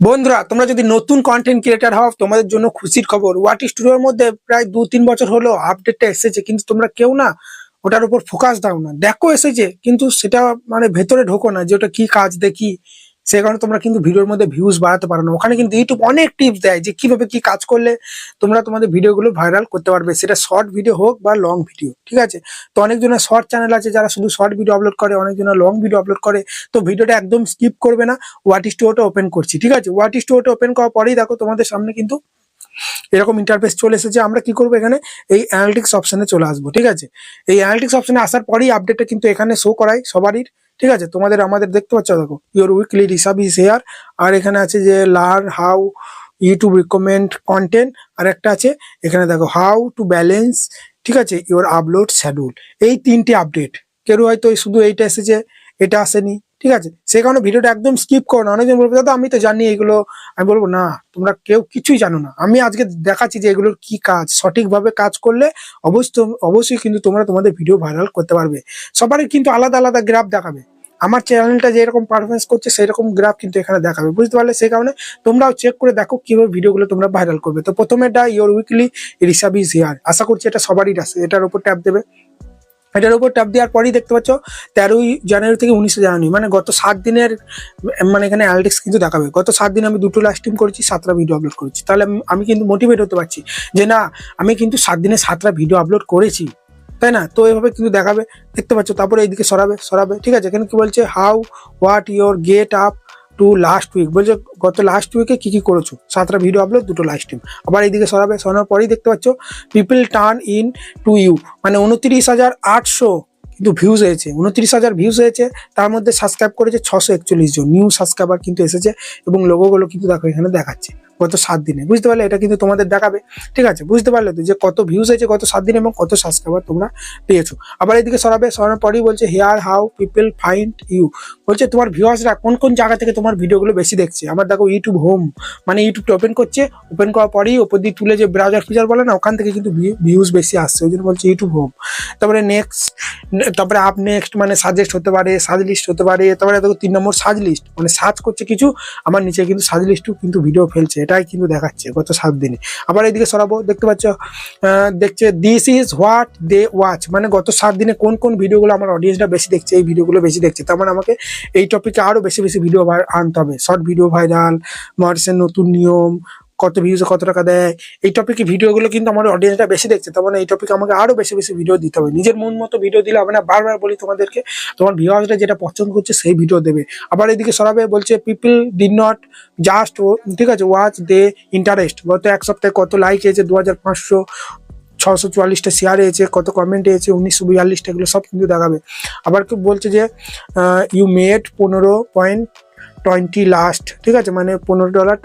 বন্ধুরা, তোমরা যদি নতুন কন্টেন্ট ক্রিয়েটার হও, তোমাদের জন্য খুশির খবর। ওয়াটি স্টুডিওর মধ্যে প্রায় দু তিন বছর হলো আপডেটটা এসেছে, কিন্তু তোমরা কেউ না ওটার উপর ফোকাস দাও না। দেখো এসেছে, কিন্তু সেটা মানে ভেতরে ঢোকো না যে ওটা কি কাজ দেখি। সে কারণে তোমরা কিন্তু ভিডিওর মধ্যে ভিউজ বাড়াতে পারো না। ওখানে কিন্তু ইউটিউব অনেক টিপস দেয় যে কীভাবে কি কাজ করলে তোমরা তোমাদের ভিডিওগুলো ভাইরাল করতে পারবে। সেটা শর্ট ভিডিও হোক বা লং ভিডিও ঠিক আছে? তো অনেকজনের শর্ট চ্যানেল আছে যারা শুধু শর্ট ভিডিও আপলোড করে, অনেকজনের লং ভিডিও আপলোড করে। তো ভিডিওটা একদম স্কিপ করবে না। ওয়াট স্টুডিওটা ওপেন করছি, ঠিক আছে? ওয়াট স্টুডিওটা ওপেন করার পরেই দেখো তোমাদের সামনে কিন্তু এরকম ইন্টারফেস চলে এসেছে। আমরা কি করব এখানে? এই অ্যানালিটিক্স অপশনে চলে আসব, ঠিক আছে? এই অ্যানালিটিক্স অপশনে আসার পরেই আপডেটটা কিন্তু এখানে শো করাই সবারই। ঠিক আছে? তোমাদের, আমাদের দেখতে পাচ্ছ? দেখো your weekly recap is here আর এখানে আছে যে learn how YouTube recommend content আর একটা আছে, এখানে দেখো হাউ টু ব্যালেন্স ঠিক আছে? ইউর আপলোড শ্যাডুল এই তিনটি আপডেট কেউ হয়তো শুধু এইটা এসেছে, এটা আসেনি। ঠিক আছে? সেই কারণে ভিডিওটা একদম স্কিপ করো না। অনেকজন বলবে, দাদা, আমি তো জানি এগুলো। আমি বলব, না, তোমরা কেউ কিছুই জানো না। আমি আজকে দেখাচ্ছি যে এগুলোর কি কাজ, সঠিকভাবে কাজ করলে অবশ্যই অবশ্যই কিন্তু তোমরা তোমাদের ভিডিও ভাইরাল করতে পারবে। সবারই কিন্তু আলাদা আলাদা গ্রাফ দেখাবে। আমার চ্যানেলটা যেরকম পারফরমেন্স করছে, সেরকম গ্রাফ কিন্তু এখানে দেখাবে। বুঝতে পারলে? সেই কারণে তোমরাও চেক করে দেখো কীভাবে ভিডিওগুলো তোমরা ভাইরাল করবে। তো প্রথমে এটা your weekly recap is here আশা করছি এটা সবারই আছে এটার উপর ট্যাপ দেবে। এটার উপর ট্যাপ দেওয়ার পরই দেখতে পাচ্ছ তেরোই জানুয়ারি থেকে উনিশে জানুয়ারি মানে গত সাত দিনের মানে এখানে অ্যালটিক্স কিন্তু দেখাবে। গত সাত দিন আমি দুটো লাইভ স্ট্রিম করেছি, সাতটা ভিডিও আপলোড করেছি। তাহলে আমি- কিন্তু মোটিভেট হতে পারছি যে না, আমি কিন্তু সাত দিনে সাতটা ভিডিও আপলোড করেছি। তাই না? তো এভাবে কিন্তু দেখাবে, দেখতে পাচ্ছ। তারপরে এইদিকে সরাবে সরাবে, ঠিক আছে? এখানে কি বলছে? How what your get up to last week বলছে, গত লাস্ট উইকে কী কী করেছ? সাতটা ভিডিও আপলোড দুটো লাইভ স্ট্রিম আবার এইদিকে সরাবে, সরানোর পরেই দেখতে পাচ্ছ people turn in to you মানে উনত্রিশ হাজার আটশো কিন্তু ভিউজ হয়েছে, উনত্রিশ হাজার ভিউজ হয়েছে, তার মধ্যে সাবস্ক্রাইব করেছে ছশো একচল্লিশ জন। নিউ সাবস্ক্রাইবার কিন্তু এসেছে এবং লোগোগুলো কিন্তু দেখো এখানে দেখাচ্ছে গত সাত দিনে। বুঝতে পারলে এটা কিন্তু তোমাদের দেখাবে। ঠিক আছে, বুঝতে পারলে তো যে কত ভিউজ হয়েছে গত সাত দিনে এবং কত সাবস্ক্রাইবার তোমরা পেয়েছ। আবার এদিকে সরাবে, সরানোর পরেই বলছে here how people find you বলছে, তোমার ভিউয়ার্সরা কোন কোন জায়গা থেকে তোমার ভিডিওগুলো বেশি দেখছে? আমার দেখো ইউটিউব হোম মানে ইউটিউবটা ওপেন করছে। ওপেন করার পরেই ওপর দিয়ে তুলে যে ব্রাউজার ফিচার বলে না, ওখান থেকে কিন্তু ভিউজ বেশি আসছে। ওই জন্য বলছে ইউটিউব হোম তারপরে নেক্সট তারপরে আপ নেক্সট মানে সাজেস্ট হতে পারে, সাজ লিস্ট হতে পারে, তারপরে দেখো তিন নম্বর সাজ লিস্ট মানে সার্চ করছে কিছু, আমার নিচে কিন্তু সাজ লিস্টও কিন্তু ভিডিও ফেলছে, এটাই কিন্তু দেখাচ্ছে গত সাত দিনে। আবার এইদিকে সরাবো, দেখতে পাচ্ছ দেখছে this is what they watch মানে গত সাত দিনে কোন কোন ভিডিওগুলো আমার অডিয়েন্সটা বেশি দেখছে, এই ভিডিওগুলো বেশি দেখছে, তার মানে আমাকে এই টপিকে আরও বেশি বেশি ভিডিও আনতে হবে। শর্ট ভিডিও ভাইরাল মরিসের নতুন নিয়ম কত ভিউজে কত টাকা দেয়? এই টপিকে ভিডিওগুলো কিন্তু আমার অডিয়েন্সটা বেশি দেখছে। তার মানে এই টপিকে আমাকে আরও বেশি বেশি ভিডিও দিতে হবে। নিজের মন মতো ভিডিও দিলে হবে না। বারবার বলি তোমাদেরকে, তোমার ভিউয়ার্সরা যেটা পছন্দ করছে সেই ভিডিও দেবে। আবার এদিকে সরাবে বলছে পিপল ডিড নট জাস্ট ঠিক আছে ওয়াচ দে ইন্টারেস্ট গত এক সপ্তাহে কত লাইক হয়েছে দু হাজার পাঁচশো, ছশো চুয়াল্লিশটা শেয়ার হয়েছে কত কমেন্ট হয়েছে উনিশশো বিয়াল্লিশটা এগুলো সব কিন্তু দেখাবে। আবার কেউ বলছে যে ইউ মেড পনেরো পয়েন্ট টোয়েন্টি লাস্ট ঠিক আছে মানে পনেরো ডলার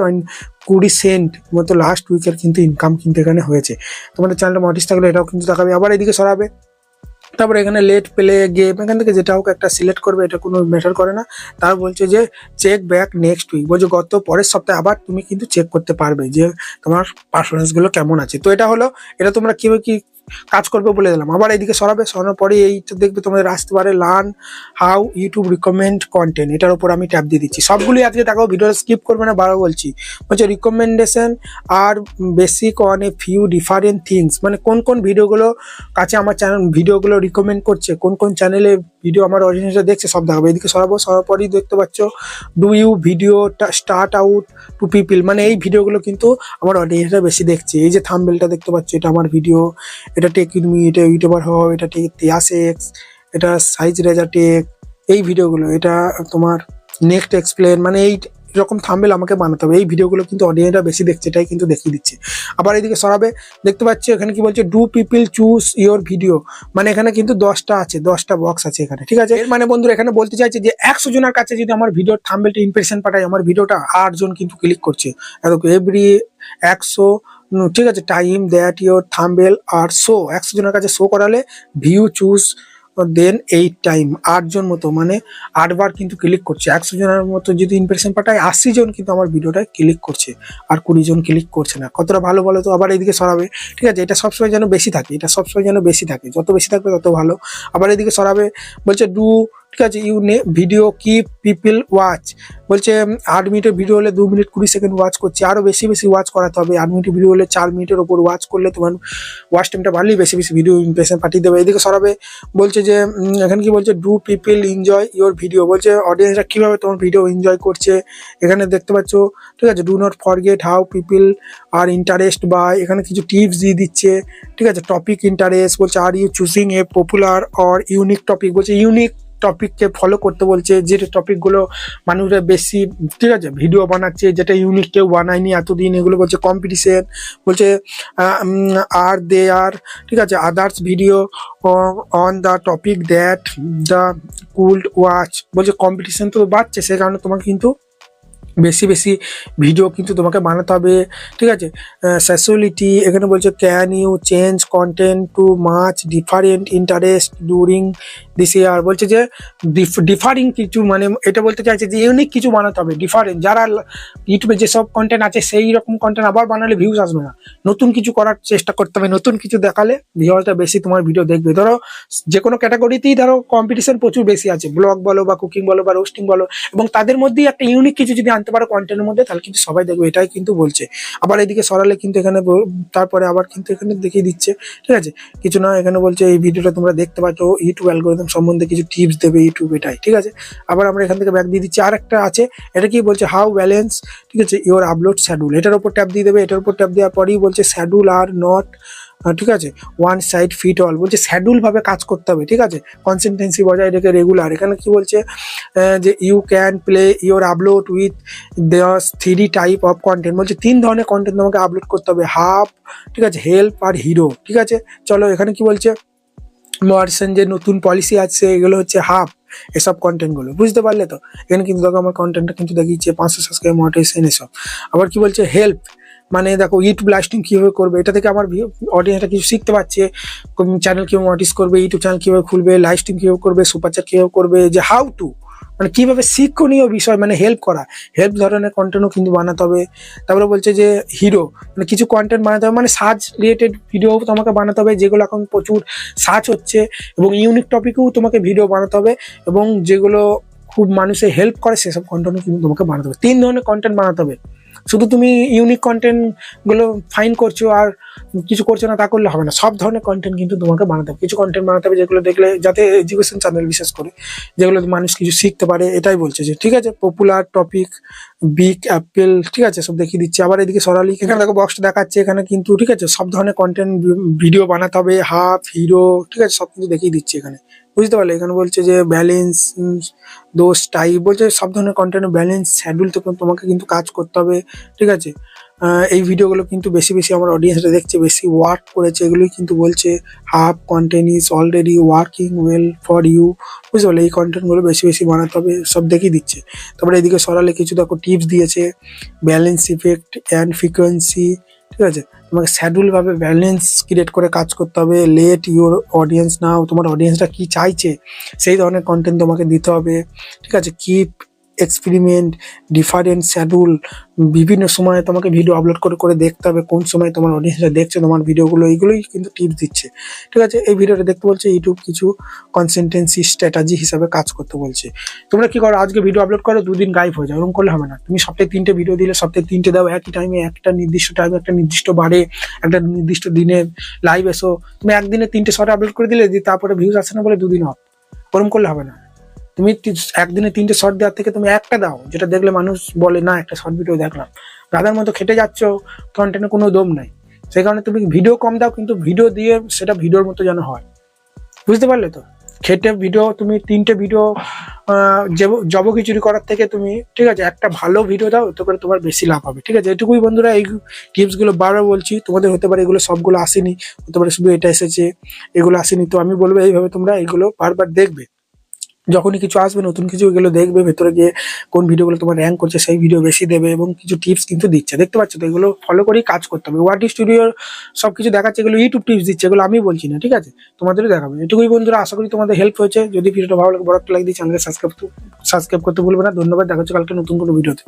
কুড়ি সেন্ট মতো লাস্ট উইকের কিন্তু ইনকাম কিন্তু এখানে হয়েছে। তোমাদের চ্যানেলটা মডিস থাকলে এটাও কিন্তু দেখাবে। আবার এদিকে সরাবে। তারপরে এখানে লেট প্লে গেম এখান থেকে যেটা হোক একটা সিলেক্ট করবে, এটা কোনো ম্যাটার করে না। তার বলছে যে চেক ব্যাক নেক্সট উইক বলছে, গত পরের সপ্তাহে আবার তুমি কিন্তু চেক করতে পারবে যে তোমার পারফরমেন্সগুলো কেমন আছে। তো এটা হলো, এটা তোমরা কীভাবে কি কাজ করবে বলে দিলাম। আবার এইদিকে সরাবে, সরানোর পরে এইটা দেখবে তোমাদের আসতে পারে learn how YouTube recommend content এটার উপর আমি ট্যাপ দিয়ে দিচ্ছি। সবগুলি আজকে দেখো ভিডিও স্কিপ করবে না বারো বলছি। বলছে recommendation are basic on a few different things মানে কোন কোন ভিডিওগুলো কাছে আমার চ্যানেল ভিডিওগুলো রিকমেন্ড করছে, কোন কোন চ্যানেলে ভিডিও আমার অরিজিনালটা দেখছে, সব দেখাবো। এদিকে সরাবো, সরার পরই দেখতে পাচ্ছ do you video start out to people মানে এই ভিডিওগুলো কিন্তু আমার অডিয়েন্সরা বেশি দেখছে। এই যে থামবেলটা দেখতে পাচ্ছ, এটা আমার ভিডিও এটা টেক ইউমি এটা ইউটিউবার হও এটা টেক তিয়াসেক্স এটা সাইজ রেজা টেক এই ভিডিওগুলো। এটা তোমার নেক্সট এক্সপ্লেন মানে এই রকম থামবেল আমাকে বানাতে হবে। এই ভিডিওগুলো কিন্তু অডিয়েন্সরা বেশি দেখছে এটাই কিন্তু দেখিয়ে দিচ্ছে। আবার এদিকে সরাবে দেখতে পাচ্ছি এখানে কি বলছে do people choose your video মানে এখানে কিন্তু দশটা আছে দশটা বক্স আছে এখানে ঠিক আছে? এর মানে বন্ধুরা এখানে বলতে চাইছে যে একশো জনের কাছে যদি আমার ভিডিওর থাম্বেলটা ইমপ্রেশন পাঠায় আমার ভিডিওটা আট জন কিন্তু ক্লিক করছে। এভরি একশো ঠিক আছে time that your thumbnail are show একশো জনের কাছে শো করালে view choose then eight time আটজন মতো মানে আটবার কিন্তু ক্লিক করছে। একশো জনের মতো যদি ইমপ্রেশন পাঠায়, আশি জন কিন্তু আমার ভিডিওটায় ক্লিক করছে। আর কুড়ি জন ক্লিক করছে না। কতটা ভালো বলো তো? আবার এদিকে সরাবে। ঠিক আছে, এটা সবসময় যেন বেশি থাকে, এটা সবসময় যেন বেশি থাকে। যত বেশি থাকবে তত ভালো। আবার এদিকে সরাবে, বলছে ডু ঠিক আছে ইউ নে ভিডিও কি পিপল ওয়াচ বলছে আট মিনিটের ভিডিও হলে দু মিনিট কুড়ি সেকেন্ড ওয়াচ করছে। আরও বেশি বেশি ওয়াচ করাতে হবে। আট মিনিটের ভিডিও হলে চার মিনিটের ওপর ওয়াচ করলে তোমার ওয়াচ টাইমটা বাড়লেই বেশি বেশি ভিডিও ইমপ্রেশন পাঠিয়ে দেবে। এদিকে সরাবে, বলছে যে এখানে কি বলছে do people enjoy your video বলছে অডিয়েন্সরা কীভাবে তোমার ভিডিও এনজয় করছে? এখানে দেখতে পাচ্ছ, ঠিক আছে do not forget how people are interest বা এখানে কিছু টিপস দিয়ে দিচ্ছে। ঠিক আছে টপিক ইন্টারেস্ট বলছে are you choosing a popular or unique topic বলছে ইউনিক টপিককে ফলো করতে বলছে, যে টপিকগুলো মানুষরা বেশি, ঠিক আছে ভিডিও বানাচ্ছে, যেটা ইউনিক কেউ বানায়নি এতদিন, এগুলো বলছে কম্পিটিশন বলছে আর দে আর ঠিক আছে others video on the topic that the could watch বলছে কম্পিটিশন তো বাড়ছে, সে কারণে তোমাকে কিন্তু বেশি বেশি ভিডিও কিন্তু তোমাকে বানাতে হবে। ঠিক আছে? সেক্সুয়ালিটি এখানে বলছে can you change content to much different interest during this year বলছে যে ডিফারিং কিছু মানে এটা বলতে চাইছে যে ইউনিক কিছু বানাতে হবে ডিফারেন্ট যারা ইউটিউবে যেসব কন্টেন্ট আছে, সেই রকম কন্টেন্ট আবার বানালে ভিউজ আসবে না। নতুন কিছু করার চেষ্টা করতে হবে, নতুন কিছু দেখালে ভিউয়ারটা বেশি তোমার ভিডিও দেখবে। ধরো যে কোনো ক্যাটাগরিতেই ধরো কম্পিটিশন প্রচুর বেশি আছে। ব্লগ বলো বা কুকিং বলো বা রোস্টিং বলো, এবং তাদের মধ্যেই একটা ইউনিক কিছু যদি আনতে পারো কন্টেন্টের মধ্যে, তাহলে কিন্তু সবাই দেখবে, এটাই কিন্তু বলছে। আবার এদিকে সরালে কিন্তু এখানে তারপরে আবার কিন্তু এখানে দেখিয়ে দিচ্ছে, ঠিক আছে? কিছু না, এখানে বলছে এই ভিডিওটা তোমরা দেখতে পাচ্ছ ইউটিউব অ্যালগোরিদম সম্বন্ধে কিছু টিপস দেবে ইউটিউব এটাই, ঠিক আছে? আবার আমরা এখান থেকে ব্যাক দিয়ে দিচ্ছি আর একটা আছে, এটা কি বলছে হাউ ব্যালেন্স ঠিক আছে? ইওর আপলোড শ্যাডুল এটার উপর ট্যাপ দিয়ে দেবে, এটার উপর ট্যাপ দেওয়ার পরেই বলছে শ্যাডুল আর নট ঠিক আছে? ওয়ান সাইড ফিট অল বলছে, schedule ভাবে কাজ করতে হবে, ঠিক আছে? কনসিস্টেন্সি বজায় রেখে রেগুলার এখানে কি বলছে? যে you can play your upload with their three type of content বলছে, তিন ধরনের কন্টেন্ট তোমাকে আপলোড করতে হবে। হাফ ঠিক আছে? হেল্প আর হিরো ঠিক আছে? চলো, এখানে কি বলছে? মহারসেন যে নতুন পলিসি আছে এগুলো হচ্ছে হাফ এসব কন্টেন্টগুলো বুঝতে পারলে তো? এখানে কিন্তু দেখো, আমার কন্টেন্টটা কিন্তু দেখিয়েছে, পাঁচশো সাবস্ক্রাইব মোটিভেশন এসব। আবার কি বলছে? হেল্প মানে দেখো ইউটিউব লাস্টিং কীভাবে করবে? এটা থেকে আমার অডিয়েন্সটা কিছু শিখতে পারছে। চ্যানেল কীভাবে মনিটাইজ করবে ইউটিউব চ্যানেল কীভাবে খুলবে লাইভ কীভাবে করবে সুপার চ্যাট কীভাবে করবে, যে হাউ টু মানে কীভাবে শিক্ষণীয় বিষয় মানে হেল্প করা। হেল্প ধরনের কন্টেন্টও কিন্তু বানাতে হবে। তারপরে বলছে যে হিরো মানে কিছু কন্টেন্ট বানাতে হবে মানে সার্চ রিলেটেড ভিডিও তোমাকে বানাতে হবে, যেগুলো এখন প্রচুর সার্চ হচ্ছে এবং ইউনিক টপিকেও তোমাকে ভিডিও বানাতে হবে এবং যেগুলো খুব মানুষের হেল্প করে, সেসব কন্টেন্টও কিন্তু তোমাকে বানাতে হবে। তিন ধরনের কন্টেন্ট বানাতে হবে। শুধু তুমি ইউনিক কন্টেন্টগুলো ফাইন করছ আর কিছু করছ না তা করলে হবে না। সব ধরনের কন্টেন্ট কিন্তু তোমাকে বানাতে হবে। কিছু কন্টেন্ট বানাতে হবে যেগুলো দেখলে যাতে এডুকেশন চ্যানেল বিশেষ করে, যেগুলো মানুষ কিছু শিখতে পারে, এটাই বলছে যে, ঠিক আছে পপুলার টপিক বিগ অ্যাপেল ঠিক আছে, সব দেখিয়ে দিচ্ছে। আবার এদিকে সরালি, এখানে দেখো বক্সটা দেখাচ্ছে, এখানে কিন্তু ঠিক আছে, সব ধরনের কন্টেন্ট ভিডিও বানাতে হবে, হাফ হিরো ঠিক আছে, সব কিছু দেখিয়ে দিচ্ছে এখানে। বুঝতে পারলে? এখানে বলছে যে ব্যালেন্স দোষ টাইপ বলছে সব ধরনের কন্টেন্ট ব্যালেন্স শ্যাডুল তো তোমাকে কিন্তু কাজ করতে হবে, ঠিক আছে? এই ভিডিওগুলো কিন্তু বেশি বেশি আমার অডিয়েন্সরা দেখছে, বেশি ওয়ার্ক করেছে, এগুলোই কিন্তু বলছে half content is already working well for you বুঝতে পারলে? এই কন্টেন্টগুলো বেশি বেশি বানাতে হবে, সব দেখিয়ে দিচ্ছে। তারপরে এদিকে সরালে কিছু দেখো টিপস দিয়েছে ব্যালেন্স ইফেক্ট অ্যান্ড ফ্রিকোয়েন্সি ঠিক আছে? তোমাকে শ্যাডুলভাবে ব্যালেন্স ক্রিয়েট করে কাজ করতে হবে লেট ইউর অডিয়েন্স নাও তোমার অডিয়েন্সটা কি চাইছে, সেই ধরনের কন্টেন্ট তোমাকে দিতে হবে, ঠিক আছে? কিপ এক্সপেরিমেন্ট ডিফারেন্ট শ্যাডুল বিভিন্ন সময় তোমাকে ভিডিও আপলোড করে করে দেখতে হবে কোন সময় তোমার অডিয়েন্সরা দেখছে, তোমার ভিডিওগুলো এইগুলোই কিন্তু টিপস দিচ্ছে। ঠিক আছে? এই ভিডিওটা দেখতে বলছে ইউটিউব কিছু কনসিস্টেন্সি স্ট্র্যাটাজি হিসাবে কাজ করতে বলছে। তোমরা কি করো? আজকে ভিডিও আপলোড করো, দুদিন গাইব হয়ে যাও, এরকম করলে হবে না। তুমি সপ্তাহে তিনটে ভিডিও দিলে, সপ্তাহে তিনটে দাও, একই টাইমে একটা নির্দিষ্ট টাইমে একটা নির্দিষ্ট বারে, একটা নির্দিষ্ট দিনে লাইভ এসো। তুমি একদিনে তিনটে শর্ট আপলোড করে দিলে তারপরে ভিউজ আসে না বলে দুদিন অফ ওরকম করলে হবে না। তুমি একদিনে তিনটে শর্ট দেওয়ার থেকে তুমি একটা দাও, যেটা দেখলে মানুষ বলে, না, একটা শর্ট ভিডিও দেখলাম। গাদার মতো খেটে যাচ্ছ কন্টেন্টে কোনো দম নাই। সেই কারণে তুমি ভিডিও কম দাও, কিন্তু ভিডিও দিয়ে সেটা ভিডিওর মতো যেন হয়। বুঝতে পারলে তো? খেটে ভিডিও তুমি তিনটে ভিডিও জব খিচুড়ি করার থেকে তুমি, ঠিক আছে, একটা ভালো ভিডিও দাও তো করে তোমার বেশি লাভ হবে। ঠিক আছে, এটুকুই বন্ধুরা, এই টিপসগুলো বারবার বলছি, তোমাদের হতে পারে এগুলো সবগুলো আসেনি, হতে পারে শুধু এটা এসেছে, এগুলো আসেনি, তো আমি বলব এইভাবে তোমরা এগুলো বারবার দেখবে। যখনই কিছু আসবে, নতুন কিছু এগুলো দেখবে, ভেতরে গিয়ে কোন ভিডিওগুলো তোমার র্যাঙ্ক করছে সেই ভিডিও বেশি দেবে এবং কিছু টিপস কিন্তু দিচ্ছে। দেখতে পাচ্ছ তো, এগুলো ফলো করেই কাজ করতে হবে। ওয়াটি স্টুডিওর সব কিছু দেখাচ্ছে, এগুলো ইউটিউব টিপস দিচ্ছে, এগুলো আমি বলছি না, ঠিক আছে? তোমাদেরও দেখাবে। এটুকুই বন্ধুরা, আশা করি তোমাদের হেল্প হয়েছে। যদি ভিডিওটা ভালো লাগে, বড় একটা লাইক দিয়ে চ্যানেলকে সাবস্ক্রাইব সাবস্ক্রাইব করতে ভুলবে না। ধন্যবাদ, দেখা কালকে নতুন কোনো ভিডিওতে